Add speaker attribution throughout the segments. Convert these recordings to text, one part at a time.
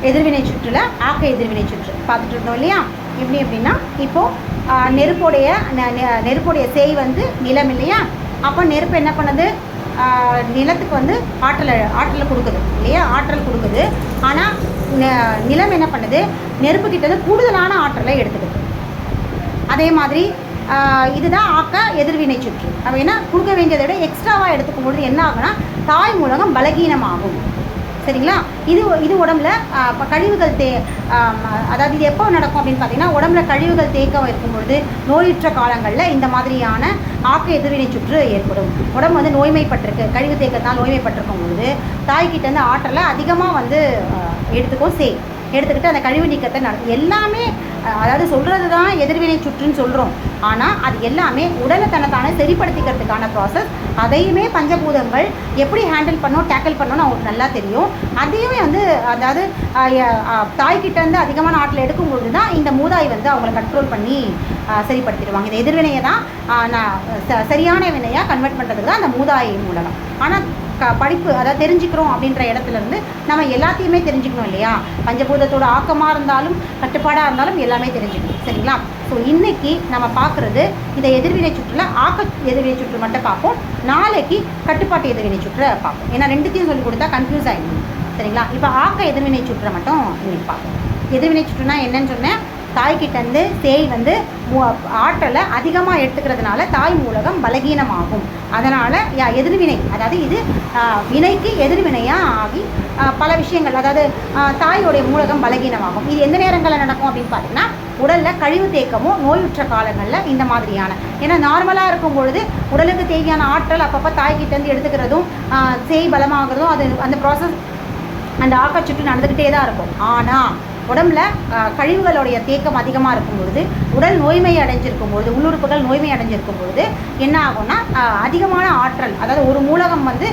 Speaker 1: எதிர்வினை சுற்றில் ஆக்க எதிர்வினை சுற்று. பார்த்துட்டு இருந்தோம் இல்லையா? எப்படி அப்படின்னா இப்போது நெருப்புடைய நெ- நெ- நெருப்புடைய சேய் வந்து நிலம் இல்லையா? அப்போ நெருப்பு என்ன பண்ணுது? நிலத்துக்கு வந்து ஆற்றல் ஆற்றலை கொடுக்குது இல்லையா? ஆற்றல் கொடுக்குது. ஆனால் நிலம் என்ன பண்ணுது? நெருப்பு கூடுதலான ஆற்றலை எடுத்துக்குது அதே மாதிரி இதுதான் ஆக்க எதிர்வினை சுற்று. அப்போ என்ன? கொடுக்க வேண்டியதை விட எக்ஸ்ட்ராவாக எடுத்துக்கும் பொழுது என்ன ஆகுனா தாய் மூலகம் பலகீனமாகும். சரிங்களா? இது இது உடம்புல கழிவுகள் தே அதாவது இது எப்போ நடக்கும் அப்படின்னு பார்த்தீங்கன்னா உடம்புல கழிவுகள் தேக்கம் இருக்கும்பொழுது நோயுற்ற காலங்களில் இந்த மாதிரியான ஆக்க எதிர்வினை சுற்று ஏற்படும். உடம்பு வந்து நோய்மைப்பட்டிருக்கு கழிவு தேக்கத்தால் நோய்மைப்பட்டிருக்கும் பொழுது தாய்கிட்ட இருந்து ஆற்றலை அதிகமாக வந்து எடுத்துக்கும் சே எடுத்துக்கிட்டு அந்த கழிவு நீக்கத்தை நட எல்லாமே அதாவது சொல்கிறது தான் எதிர்வினை சுற்றுன்னு சொல்கிறோம் ஆனால் அது எல்லாமே உடலை தன்னைத்தானே சரிப்படுத்திக்கிறதுக்கான ப்ராசஸ் அதையுமே பஞ்சபூதங்கள் எப்படி ஹேண்டில் பண்ணோம் டேக்கிள் பண்ணோம்னு அவங்களுக்கு நல்லா தெரியும். அதையுமே வந்து அதாவது தாய்கிட்டேருந்து தாய்கிட்ட அதிகமான ஆட்டில் எடுக்கும்பொழுது தான் இந்த மூதாய் வந்து அவங்கள கண்ட்ரோல் பண்ணி சரிப்படுத்திடுவாங்க. இந்த எதிர்வினையை தான் நான் ச- சரியான வினையாக கன்வெர்ட் பண்ணுறதுக்கு தான் அந்த மூதாய் மூலகம். ஆனால் க படிப்பு அதாவது தெரிஞ்சுக்கிறோம் அப்படின்ற இடத்துல இருந்து நம்ம எல்லாத்தையுமே தெரிஞ்சுக்கணும் இல்லையா? பஞ்சபூதத்தோட ஆக்கமாக இருந்தாலும் கட்டுப்பாடாக இருந்தாலும் எல்லாமே தெரிஞ்சுக்கணும். சரிங்களா? ஸோ இன்றைக்கி நம்ம பார்க்குறது இந்த எதிர்வினை சுற்றில் ஆக்க எதிர்வினை சுற்று மட்டும் பார்ப்போம். நாளைக்கு கட்டுப்பாட்டு எதிர்வினை சுற்றை பார்ப்போம். ஏன்னா ரெண்டுத்தையும் சொல்லி கொடுத்தா கன்ஃபியூஸ் ஆகிடும் சரிங்களா? இப்போ ஆக்க எதிர்வினை சுற்றை மட்டும் இன்னைக்கு பார்ப்போம். எதிர்வினை சுற்றுனா என்னன்னு சொன்னேன். தாய்கிட்டேருந்து தேய் வந்து ஆற்றலை அதிகமாக எடுத்துக்கிறதுனால தாய் மூலகம் பலகீனமாகும். அதனால் எதிர்வினை அதாவது இது வினைக்கு எதிர்வினையாக ஆகி பல விஷயங்கள் அதாவது தாயோடைய மூலகம் பலகீனமாகும். இது எந்த நேரங்களில் நடக்கும் அப்படின்னு பார்த்தீங்கன்னா உடலில் கழிவு தேக்கமும் நோயுற்ற காலங்களில் இந்த மாதிரியான. ஏன்னா நார்மலாக இருக்கும் பொழுது உடலுக்கு தேவையான ஆற்றல் அப்பப்போ தாய்கிட்டேருந்து எடுத்துக்கிறதும் சேய் பலமாகிறதும் அது அந்த ப்ராசஸ் அந்த ஆக்கச்சுட்டு நடந்துக்கிட்டே தான் இருக்கும். ஆனால் உடம்புல கழிவுகளுடைய தேக்கம் அதிகமாக இருக்கும் பொழுது உடல் நோய்மை அடைஞ்சிருக்கும் பொழுது உள்ளுறுப்புகள் நோய்மை அடைஞ்சிருக்கும் பொழுது என்ன ஆகும்னா அதிகமான ஆற்றல் அதாவது ஒரு மூலகம் வந்து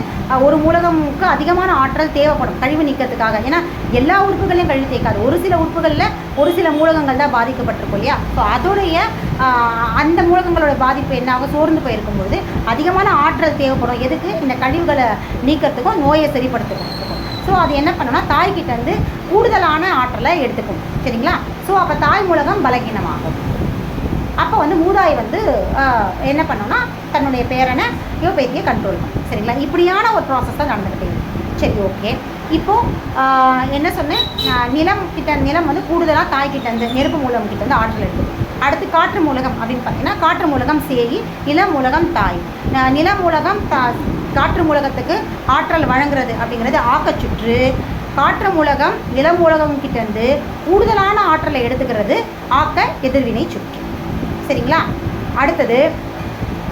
Speaker 1: ஒரு மூலகமுக்கு அதிகமான ஆற்றல் தேவைப்படும் கழிவு நீக்கிறதுக்காக ஏன்னா எல்லா உறுப்புகளையும் கழிவு தேக்காது ஒரு சில உறுப்புகளில் ஒரு சில மூலகங்கள் தான் பாதிக்கப்பட்டிருக்கும் இல்லையா? ஸோ அதோடைய அந்த மூலகங்களோட பாதிப்பு என்ன ஆகும்? சோர்ந்து போயிருக்கும் பொழுது அதிகமான ஆற்றல் தேவைப்படும். எதுக்கு? இந்த கழிவுகளை நீக்கிறதுக்கும் நோயை சரிப்படுத்துறதுக்கும். ஸோ அது என்ன பண்ணோம்னா தாய்கிட்ட இருந்து கூடுதலான ஆற்றலை எடுத்துக்கும். சரிங்களா? ஸோ அப்போ தாய் மூலகம் பலகீனமாகும். அப்போ வந்து மூதாய் வந்து என்ன பண்ணுன்னா தன்னுடைய பேரனை யோபேத்தியை கண்ட்ரோல் பண்ணும். சரிங்களா? இப்படியான ஒரு ப்ராசஸ் தான் நடந்துக்கிட்டே சரி ஓகே இப்போது என்ன சொன்னேன்? நிலம் கிட்ட நிலம் வந்து கூடுதலாக தாய்கிட்ட இருந்து நெருப்பு மூலம் கிட்ட வந்து ஆற்றல் எடுத்துக்கும் அடுத்து காற்று மூலகம் அப்படின்னு பார்த்தீங்கன்னா காற்று மூலகம் சேயி நிலம் மூலகம் தாய். நிலம் மூலகம் தா காற்று மூலகத்துக்கு ஆற்றல் வழங்குறது அப்படிங்கிறது ஆக்கச்சுற்று. காற்று மூலகம் இளம் மூலகம் கிட்டேருந்து கூடுதலான ஆற்றலை எடுத்துக்கிறது ஆக்க எதிர்வினை சுற்று. சரிங்களா? அடுத்தது